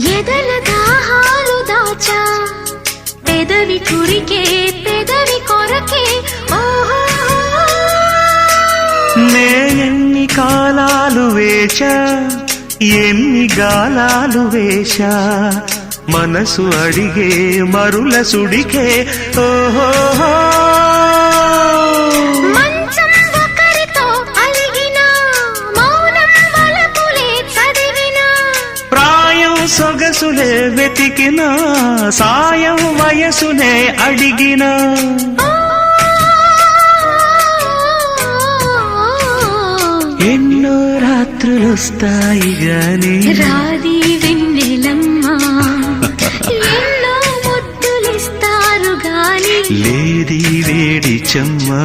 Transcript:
ఎదల దాహాలు దాచా. పెదవి కురికే పెదవి కొరకే. నేనెన్ని కాలాలు వేచా ఎన్ని గాలాలు వేశా మనసు అడిగే మరుల సుడికే. ఓహో. సొగసులే వెతికిన సాయం వయసునే అడిగిన. ఎన్నో రాత్రులొస్తాయి గాని రాది వెన్నెలమ్మా ఎన్నో ముద్దులిస్తారు గాని. లేది వేడి చెమ్మా.